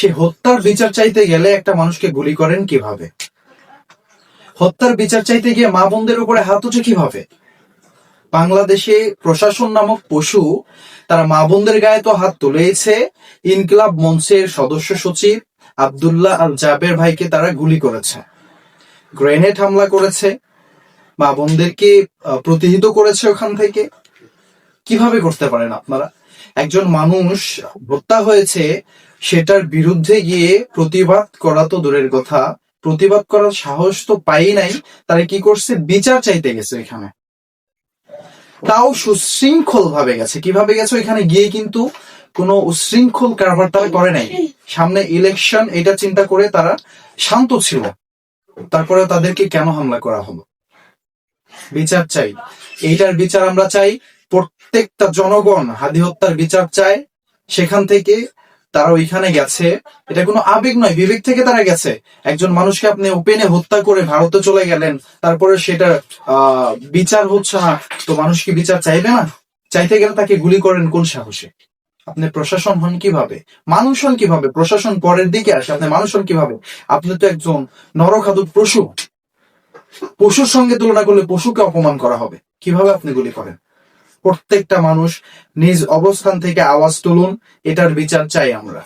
সে হত্যার বিচার চাইতে গেলে একটা মানুষকে গুলি করেন কীভাবে? হত্যার বিচার চাইতে গিয়ে মা বোনদের উপরে হাত উঠে কীভাবে? বাংলাদেশে প্রশাসন নামক পশু তারা মা বোনদের গায়ে তো হাত তুলেছে। ইনকিলাব মঞ্চের সদস্য সচিব আব্দুল্লাহ আল জাবের ভাইকে তারা গুলি করেছে। গ্রেনেড হামলা করেছে। মা বোনদেরকে প্রতিহিত করেছে ওখান থেকে। কীভাবে করতে পারেন আপনারা? একজন মানুষ হত্যা হয়েছে সেটার বিরুদ্ধে গিয়ে প্রতিবাদ করা তো দূরের কথা। প্রতিবাদ করার সাহস তো পাই নাই। তারা কি করছে? বিচার চাইতে গেছে এখানে। তাও সুশৃঙ্খল ভাবে গেছে। কীভাবে গেছে ওইখানে গিয়ে কিন্তু কোনো উশৃঙ্খল কারবার তারা করে নাই। সামনে ইলেকশন এটা চিন্তা করে তারা শান্ত ছিল। তারপরে তাদেরকে কেন হামলা করা হলো? বিচার চাই। এইটার বিচার আমরা চাই। প্রত্যেকটা জনগণ হাদি হত্যার বিচার চায়। সেখান থেকে তারা ওইখানে গেছে। এটা কোনো আবেগ নয়, বিবেক থেকে তারা গেছে। একজন মানুষকে আপনি ওপেনে হত্যা করে ভারতে চলে গেলেন, তারপরে সেটা বিচার হচ্ছে না, তো মানুষ কি বিচার চাইবে না? চাইতে গেলে তাকে গুলি করেন কোন সাহসে? আপনি প্রশাসন হন কীভাবে? মানুষ হন কীভাবে? প্রশাসন পরের দিকে আসে, আপনি মানুষ হন কীভাবে? আপনি তো একজন নরখাদক পশু। পশুর সঙ্গে তুলনা করলে পশুকে অপমান করা হবে। কীভাবে আপনি গুলি করেন? প্রত্যেকটা মানুষ নিজ অবস্থান থেকে আওয়াজ তুলুন এটার বিচার চাই আমরা।